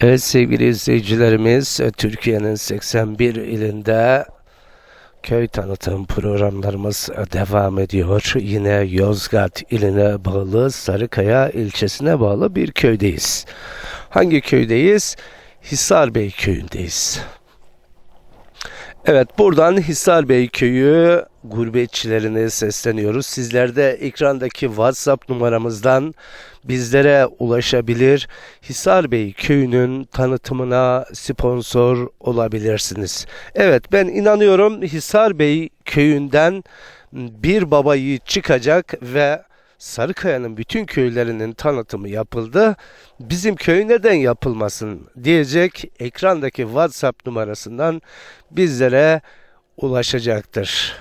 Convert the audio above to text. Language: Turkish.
Evet sevgili izleyicilerimiz, Türkiye'nin 81 ilinde köy tanıtım programlarımız devam ediyor. Yine Yozgat iline bağlı Sarıkaya ilçesine bağlı bir köydeyiz. Hangi köydeyiz? Hisarbey köyündeyiz. Evet buradan Hisarbey köyü gurbetçilerine sesleniyoruz. Sizler de ekrandaki WhatsApp numaramızdan bizlere ulaşabilir. Hisarbey köyünün tanıtımına sponsor olabilirsiniz. Evet ben inanıyorum Hisarbey köyünden bir baba yiğit çıkacak ve Sarıkaya'nın bütün köylerinin tanıtımı yapıldı. Bizim köy neden yapılmasın diyecek ekrandaki WhatsApp numarasından bizlere ulaşacaktır.